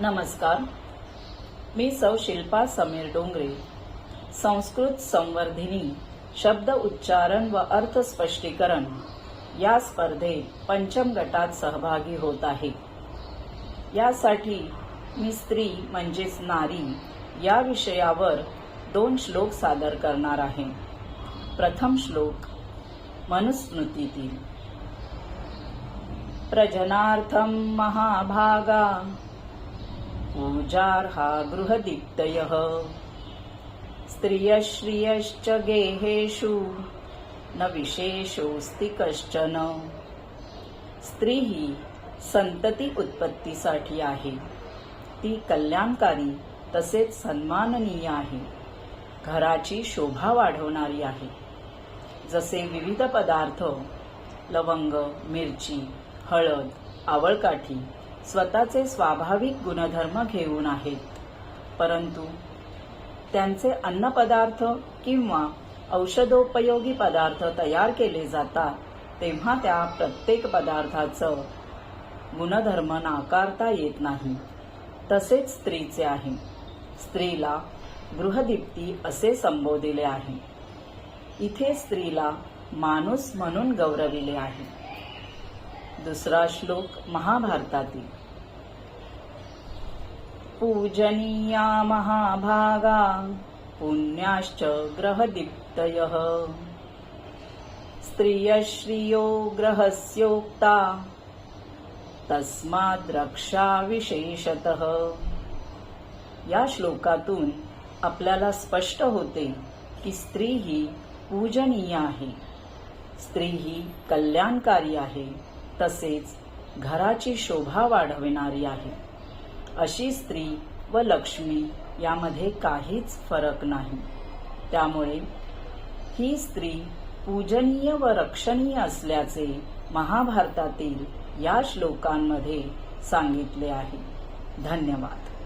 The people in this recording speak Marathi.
नमस्कार. मी सौ शिल्पा समीर डोंगरे. संस्कृत संवर्धिनी शब्द उच्चारण व अर्थ स्पष्टीकरण या स्पर्धेत पंचम गटात सहभागी होत आहे. यासाठी मी स्त्री म्हणजेच नारी या विषयावर दोन श्लोक सादर करणार आहे. प्रथम श्लोक मनुस्मृतीतील. प्रजनार्थम महाभागा पूजार्हा गृहदीप्तयः। स्त्रियश्रियश्च गेहेषु न विशेषोऽस्ति कश्चन। स्त्री ही संतती उत्पत्तीसाठी आहे. ती कल्याणकारी तसेच सन्माननीय आहे. घराची शोभा वाढवणारी आहे. जसे विविध पदार्थ लवंग मिरची हळद आवळकाठी स्वतःचे स्वाभाविक गुणधर्म घेऊन आहेत. परंतु त्यांचे अन्नपदार्थ किंवा औषधोपयोगी पदार्थ तयार केले जातात तेव्हा त्या प्रत्येक पदार्थाचं गुणधर्म नाकारता येत नाही. तसेच स्त्रीचे आहे. स्त्रीला गृहदीप्ती असे संबोधिले आहे. इथे स्त्रीला माणूस म्हणून गौरविले आहे. दुसरा श्लोक महाभारतातील. पूजनीया महाभागा पुण्याश्च ग्रहदीप्तयः स्त्रियश्रियो ग्रहस्योक्ता तस्माद्रक्षा विशेषतः या श्लोकातून आपल्याला स्पष्ट होते की स्त्री ही पूजनीय आहे. स्त्री ही कल्याणकारी आहे तसेच घराची शोभा वाढविणारी आहे. अशी स्त्री व लक्ष्मी यामध्ये काहीच फरक नाही. त्यामुळे ही स्त्री पूजनीय व रक्षणीय असल्याचे महाभारतातील या श्लोकांमध्ये सांगितले आहे. धन्यवाद.